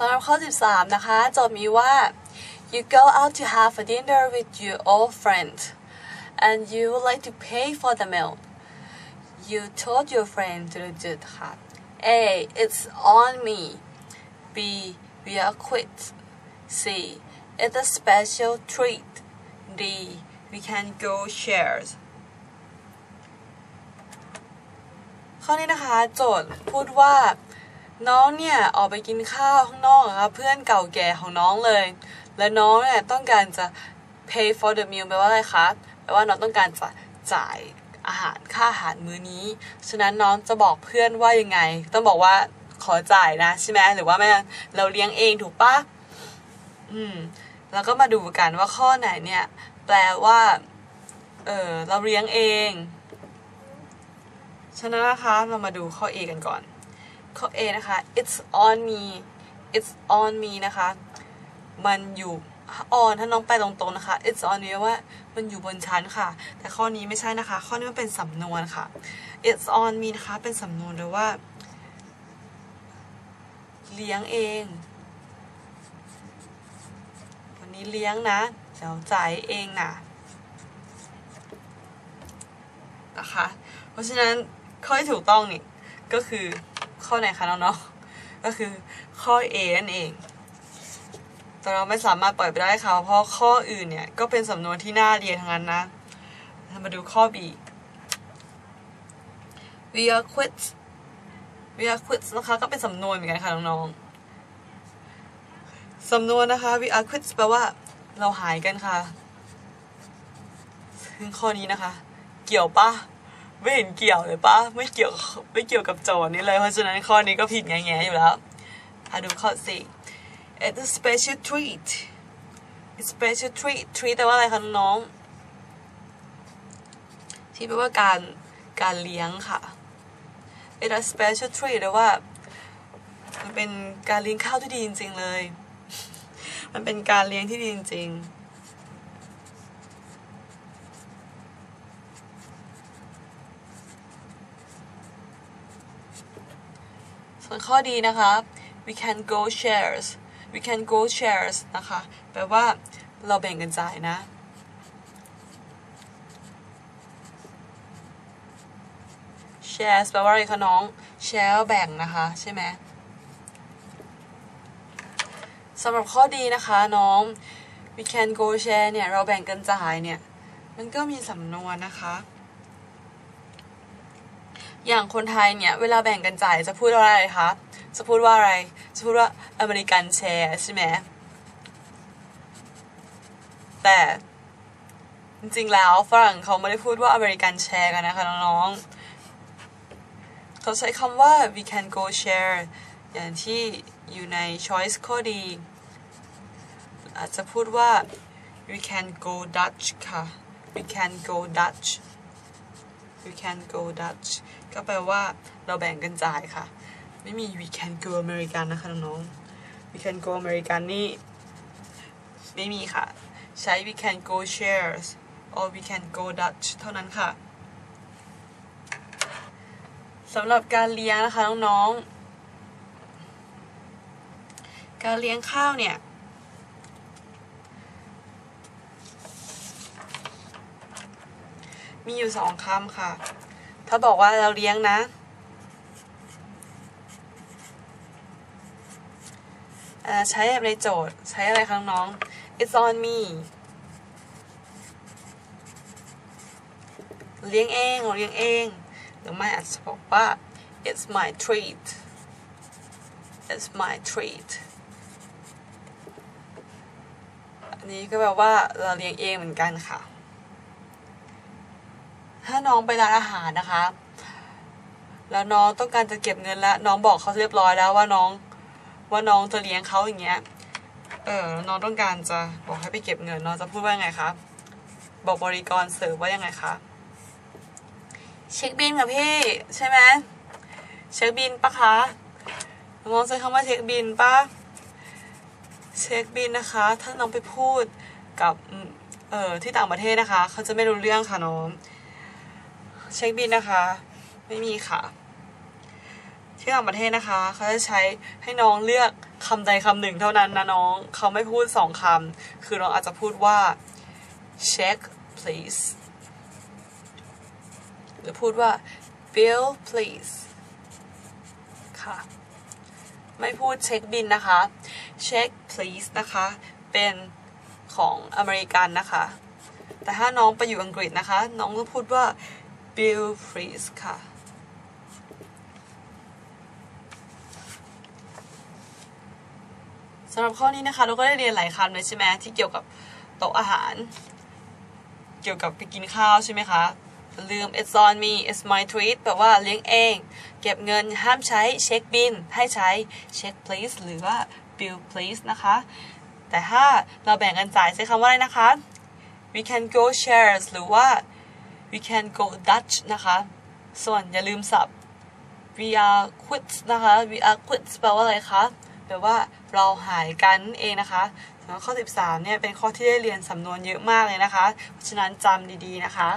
สำหรับข้อ 13 นะคะโจทย์มีว่า you go out to have a dinner with your old friend and you would like to pay for the meal you told your friend to do it ค่ะ A it's on me B we are quit C it's a special treat D we can go shares ข้อนี้นะคะโจทย์พูดว่า น้องเนี่ยออกไปกินข้าวข้างนอกครับเพื่อนเก่าแก่ของน้องเลย และน้องเนี่ยต้องการจะ pay for the meal แปลว่าอะไรคะแปลว่าน้องต้องการจะจ่ายอาหารค่าอาหารมื้อนี้ ฉะนั้นน้องจะบอกเพื่อนว่ายังไง ต้องบอกว่าขอจ่ายนะใช่ไหมหรือว่าไม่เราเลี้ยงเองถูกปะอืม แล้วก็มาดูกันว่าข้อไหนเนี่ย แปลว่า เออเราเลี้ยงเอง ฉะนั้นนะคะเรามาดูข้อ A กันก่อน ข้อ A นะคะ it's on me it's on me นะคะ มันอยู่ on ถ้าน้องไปตรงๆนะคะ it's on me ว่ามันอยู่บนชั้นค่ะ แต่ข้อนี้ไม่ใช่นะคะ ข้อนี้มันเป็นสำนวนค่ะ it's on me นะคะ เป็นสำนวนหรือว่า เลี้ยงเอง วันนี้เลี้ยงนะเดี๋ยวจ่ายเองนะนะคะ เพราะฉะนั้นข้อที่ถูกต้องนี่ก็คือ ข้อไหนคะน้องๆ ก็คือข้อ A นั่นเอง แต่เราไม่สามารถปล่อยไปได้ค่ะ เพราะข้ออื่นเนี่ยก็เป็นสำนวนที่น่าเรียนทั้งนั้นนะ มาดูข้อ B we are quits we are quits นะคะก็เป็นสำนวนเหมือนกันค่ะน้องๆ สำนวนนะคะ we are quits แปลว่าเราหายกันค่ะซึ่งข้อนี้นะคะ เกี่ยวปะ ไม่เห็นเกี่ยวเลยปะไม่เกี่ยวไม่เกี่ยวกับโจทย์นี้เลย เพราะฉะนั้นข้อนี้ก็ผิดแง่ๆอยู่แล้วอะดูข้อสี่ it's a special treat it's special treat treat แปลว่าอะไรคะน้อง ที่แปลว่าการการเลี้ยงค่ะ it's a special treat แปลว่า มันเป็นการเลี้ยงข้าวที่ดีจริงๆเลย มันเป็นการเลี้ยงที่ดีจริงๆ ส่วนข้อดีนะคะ we can go shares we can go shares นะคะ แปลว่าเราแบ่งกันจ่ายนะ shares แปลว่าอะไรคะน้อง share แบ่งนะคะ ใช่ไหมสำหรับข้อดีนะคะน้อง we can go share เนี่ย เราแบ่งกันจ่ายเนี่ย มันก็มีสำนวนนะคะ อย่างคนไทยเนี่ยเวลาแบ่งกันจ่ายจะพูดว่าอะไรคะจะพูดว่าอะไรจะพูดว่าอเมริกันแชร์ใช่ไหมแต่จริงๆแล้วฝรั่งเขาไม่ได้พูดว่าอเมริกันแชร์กันนะคะน้องๆเขาใช้คำว่า we can go share อย่างที่อยู่ใน choice ข้อดี อาจจะพูดว่า we can go Dutch ค่ะ we can go Dutch we can go Dutch ก็แปลว่าเราแบ่งกันจ่ายค่ะ ไม่มี we can go American นะคะน้องๆ we can go American นี่ไม่มีค่ะ ใช้ we can go shares or we can go Dutch เท่านั้นค่ะสำหรับการเลี้ยงนะคะน้องๆการเลี้ยงข้าวเนี่ย มีอยู่สองคำค่ะ ถ้าบอกว่าเราเลี้ยงนะ ใช้ในโจทย์ ใช้อะไรคะน้อง it's on me เลี้ยงเองเราเลี้ยงเอง หรือไม่อาจจะบอกว่า it's my treat it's my treat อันนี้ก็แปลว่าเราเลี้ยงเองเหมือนกันค่ะ ถ้าน้องไปร้านอาหารนะคะ แล้วน้องต้องการจะเก็บเงินแล้ว น้องบอกเขาเรียบร้อยแล้วว่าน้อง ว่าน้องจะเลี้ยงเขาอย่างเงี้ย เออ น้องต้องการจะบอกให้ไปเก็บเงิน น้องจะพูดว่าไงคะ บอกบริกรเสิร์ฟว่ายังไงคะ เช็คบินค่ะพี่ใช่ไหมเช็คบินปะคะน้องใช้คำว่าเช็คบินปะเช็คบินนะคะ ถ้าน้องไปพูดกับ เออที่ต่างประเทศนะคะ เขาจะไม่รู้เรื่องค่ะน้อง เช็คบินนะคะ ไม่มีค่ะที่ต่างประเทศนะคะ เขาจะใช้ให้น้องเลือกคำใดคำหนึ่งเท่านั้นนะน้อง เขาไม่พูดสองคำคือเราอาจจะพูดว่า check please หรือพูดว่า bill please ค่ะ ไม่พูดเช็คบินนะคะ check please นะคะ เป็นของอเมริกันนะคะ แต่ถ้าน้องไปอยู่อังกฤษนะคะ น้องต้องพูดว่า bill please ค่ะ สำหรับข้อนี้นะคะ เราก็ได้เรียนหลายคำเลยใช่ไหมที่เกี่ยวกับโต๊ะอาหาร เกี่ยวกับไปกินข้าวใช่ไหมคะ ลืม it's on me it's my treat แปลว่าเลี้ยงเอง เก็บเงินห้ามใช้เช็คบิน ให้ใช้เช็ค please หรือว่า bill please นะคะ แต่ถ้าเราแบ่งกันจ่ายใช้คำว่าอะไรนะคะ we can go shares หรือว่า we can go Dutch นะคะ ส่วนอย่าลืมสับ we are quits นะคะ we are quits แปลว่าอะไรคะแปลว่าเราหายกันเองนะคะสำหรับข้อ 13 เนี่ยเป็นข้อที่ได้เรียนสำนวนเยอะมากเลยนะคะ เพราะฉะนั้นจำดีๆนะคะ